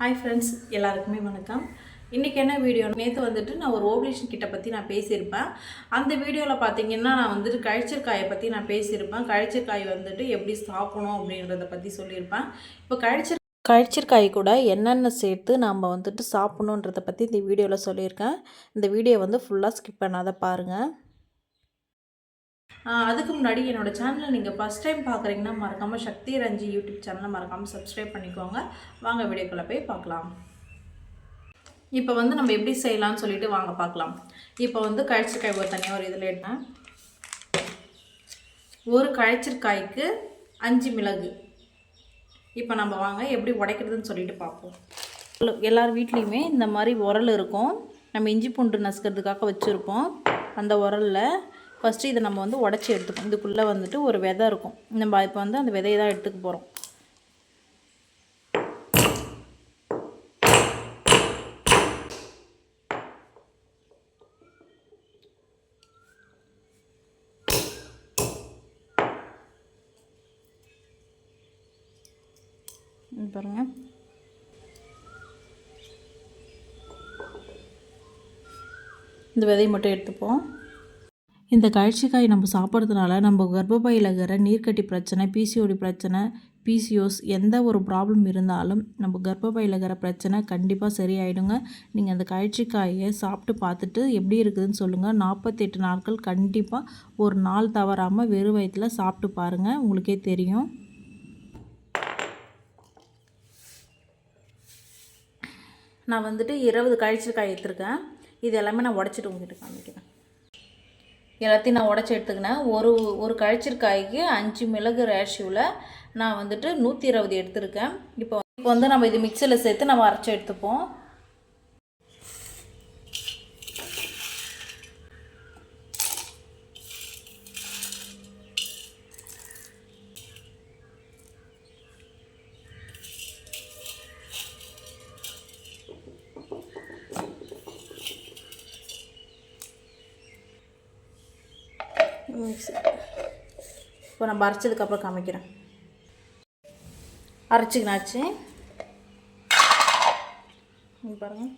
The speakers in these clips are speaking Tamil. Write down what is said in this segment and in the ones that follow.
ஹாய் ஃப்ரெண்ட்ஸ் எல்லாருக்குமே வணக்கம். இன்றைக்கி என்ன வீடியோ நேற்று வந்துட்டு நான் ஒரு ஓவலேஷன் கிட்ட பற்றி நான் பேசியிருப்பேன். அந்த வீடியோவில் பார்த்தீங்கன்னா நான் வந்துட்டு கழிச்சற்காயை பற்றி நான் பேசியிருப்பேன். கழிச்சற்காய் வந்துட்டு எப்படி சாப்பிடணும் அப்படின்றத பற்றி சொல்லியிருப்பேன். இப்போ கழிச்சர் கழிச்சற்காய் கூட என்னென்ன சேர்த்து நம்ம வந்துட்டு சாப்பிடணுன்றதை பற்றி இந்த வீடியோவில் சொல்லியிருக்கேன். இந்த வீடியோ வந்து ஃபுல்லாக ஸ்கிப் பண்ணாத பாருங்கள் அதுக்கு முன்னாடி என்னோட சேனலை நீங்கள் ஃபஸ்ட் டைம் பார்க்குறீங்கன்னா மறக்காமல் சக்தி ரஞ்சி யூடியூப் சேனலை மறக்காமல் சப்ஸ்கிரைப் பண்ணிக்கோங்க. வாங்க வீடியோக்குள்ளே போய் பார்க்கலாம். இப்போ வந்து நம்ம எப்படி செய்யலாம்னு சொல்லிட்டு வாங்க பார்க்கலாம். இப்போ வந்து கழிச்சிக்காய் ஒரு தனியாக ஒரு இதில் எடுத்தேன். ஒரு கழிச்சிற்காய்க்கு அஞ்சு மிளகு. இப்போ நம்ம வாங்க எப்படி உடைக்கிறதுன்னு சொல்லிட்டு பார்ப்போம். எல்லார் வீட்லேயுமே இந்த மாதிரி உரல் இருக்கும். நம்ம இஞ்சி பூண்டு நசுக்கிறதுக்காக வச்சுருப்போம். அந்த உரலில் ஃபஸ்ட்டு இதை நம்ம வந்து உடச்சி எடுத்துப்போம். இதுக்குள்ளே வந்துட்டு ஒரு விதை இருக்கும். நம்ம இப்போ வந்து அந்த விதையை தான் எடுத்துக்க போகிறோம் பாருங்க. இந்த விதையை மட்டும் எடுத்துப்போம். இந்த கழிச்சிக்காய் நம்ம சாப்பிட்றதுனால நம்ம கர்ப்பப்பையில் இருக்கிற நீர்க்கட்டி பிரச்சனை பிசிஓடி பிரச்சனை பிசிஓஸ் எந்த ஒரு ப்ராப்ளம் இருந்தாலும் நம்ம கர்ப்பப்பையில் இருக்கிற பிரச்சனை கண்டிப்பாக சரியாயிடுங்க. நீங்கள் அந்த கழிச்சிக்காயை சாப்பிட்டு பார்த்துட்டு எப்படி இருக்குதுன்னு சொல்லுங்கள் நாற்பத்தெட்டு நாட்கள் கண்டிப்பாக ஒரு நாள் தவறாமல் வெறும் வயிற்றில் சாப்பிட்டு பாருங்கள் உங்களுக்கே தெரியும். நான் வந்துட்டு இருபது கழிச்சிக்காய் எடுத்துருக்கேன். இது எல்லாமே நான் உடச்சிட்டு உங்ககிட்ட காமிக்கிறேன். எல்லாத்தையும் நான் உடச்சி எடுத்துக்கினேன். ஒரு ஒரு கழிச்சிருக்காய்க்கு அஞ்சு மிளகு ரேஷியோவில் நான் வந்துட்டு நூற்றி இருபது எடுத்திருக்கேன். இப்போ இப்போ வந்து நம்ம இது மிக்சியில் சேர்த்து நம்ம அரைச்சி எடுத்துப்போம். மிக்ஸி இப்போ நம்ம அரைச்சதுக்கப்புறம் காமிக்கிறேன். அரைச்சிக்கினாச்சு. பாருங்கள்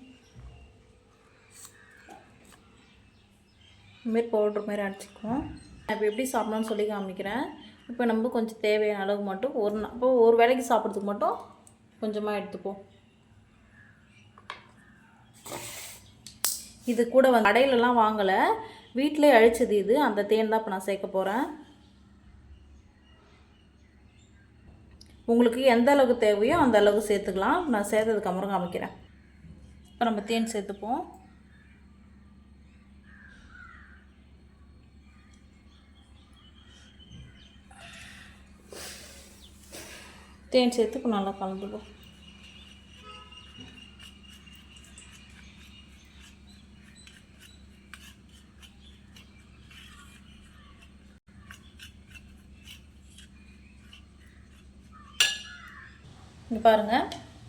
இதுமாரி பவுட்ரு மாதிரி அரைச்சிக்குவோம். நான் இப்போ எப்படி சாப்பிடணும்னு சொல்லி காமிக்கிறேன். இப்போ நம்ம கொஞ்சம் தேவையான அளவு மட்டும் ஒரு இப்போ ஒரு வேளைக்கு சாப்பிட்றதுக்கு மட்டும் கொஞ்சமாக எடுத்துப்போம். இது கூட வந்து கடையிலலாம் வாங்கலை. வீட்டிலே அழிச்சது இது. அந்த தேன் தான் இப்போ நான் சேர்க்க போகிறேன் உங்களுக்கு எந்த அளவுக்கு தேவையோ அந்த அளவுக்கு சேர்த்துக்கலாம். நான் சேர்த்ததுக்கு அப்புறம் காமிக்கிறேன். இப்போ நம்ம தேன் சேர்த்துப்போம். தேன் சேர்த்து இப்போ நல்லா கலந்துப்போம் இங்கே பாருங்கள்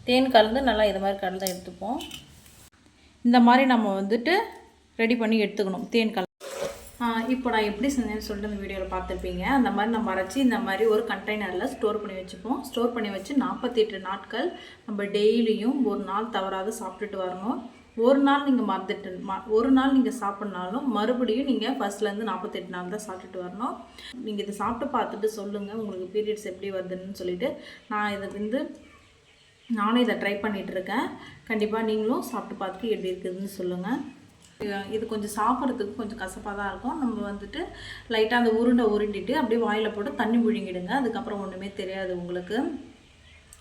தேன் கலந்து நல்லா இது மாதிரி கலந்து எடுத்துப்போம். இந்த மாதிரி நம்ம வந்துட்டு ரெடி பண்ணி எடுத்துக்கணும் தேன் கலந்து. இப்போ நான் எப்படி செஞ்சேன்னு சொல்லிட்டு இந்த வீடியோவில் பார்த்துருப்பீங்க. அந்த மாதிரி நம்ம அரைச்சி இந்த மாதிரி ஒரு கண்டெய்னரில் ஸ்டோர் பண்ணி வச்சுப்போம். ஸ்டோர் பண்ணி வச்சு நாற்பத்தெட்டு நாட்கள் நம்ம டெய்லியும் ஒரு நாள் தவறாத சாப்பிட்டுட்டு வரணும். ஒரு நாள் நீங்கள் மறந்துட்டு ஒரு நாள் நீங்கள் சாப்பிட்னாலும் மறுபடியும் நீங்கள் ஃபஸ்ட்லேருந்து நாற்பத்தெட்டு நாள் தான் சாப்பிட்டுட்டு வரணும். நீங்கள் இதை சாப்பிட்டு பார்த்துட்டு சொல்லுங்கள் உங்களுக்கு பீரியட்ஸ் எப்படி வருதுன்னு சொல்லிட்டு. நான் இதை வந்து நானும் இதை ட்ரை பண்ணிகிட்ருக்கேன் இருக்கேன் கண்டிப்பாக நீங்களும் சாப்பிட்டு பார்த்துட்டு எப்படி இருக்குதுன்னு சொல்லுங்கள் இது- கொஞ்சம் சாப்பிட்றதுக்கு கொஞ்சம் கசப்பாக தான் இருக்கும். நம்ம வந்துட்டு லைட்டாக அந்த உருண்டை உருண்டிட்டு அப்படியே வாயில் போட்டு தண்ணி முழுங்கிடுங்க. அதுக்கப்புறம் ஒன்றுமே தெரியாது உங்களுக்கு.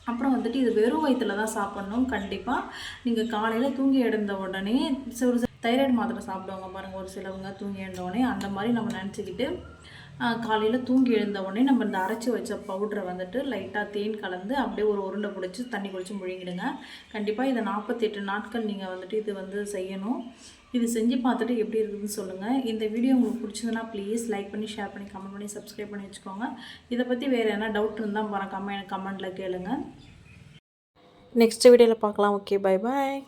அப்புறம் வந்துட்டு இது வெறும் வயிற்றுல தான் சாப்பிட்ணும். கண்டிப்பாக நீங்கள் காலையில் தூங்கி எழுந்த உடனே ஒரு தைராய்டு மாத்திரை சாப்பிடுவாங்க பாருங்கள் ஒரு சிலவங்க தூங்கி எழுந்த உடனே அந்த மாதிரி நம்ம நினச்சிக்கிட்டு காலையில் தூங்கி எழுந்த உடனே நம்ம இந்த அரைச்சி வச்ச பவுட்ரை வந்துட்டு லைட்டாக தேன் கலந்து அப்படியே ஒரு உருண்டை பிடிச்சி தண்ணி குடிச்சு முழுங்கிடுங்க. கண்டிப்பாக இதை நாற்பத்தெட்டு நாட்கள் நீங்கள் வந்துட்டு இது வந்து செய்யணும். இது செஞ்சு பார்த்துட்டு எப்படி இருக்குதுன்னு சொல்லுங்கள் இந்த வீடியோ உங்களுக்கு பிடிச்சதுன்னா ப்ளீஸ் லைக் பண்ணி ஷேர் பண்ணி கமெண்ட் பண்ணி சப்ஸ்கிரைப் பண்ணி வச்சுக்கோங்க. இதை பற்றி வேறு எதனா டவுட் இருந்தால் மறக்காமல் எனக்கு கமெண்ட்டில் கேளுங்கள் நெக்ஸ்ட் வீடியோவில் பார்க்கலாம். Okay bye bye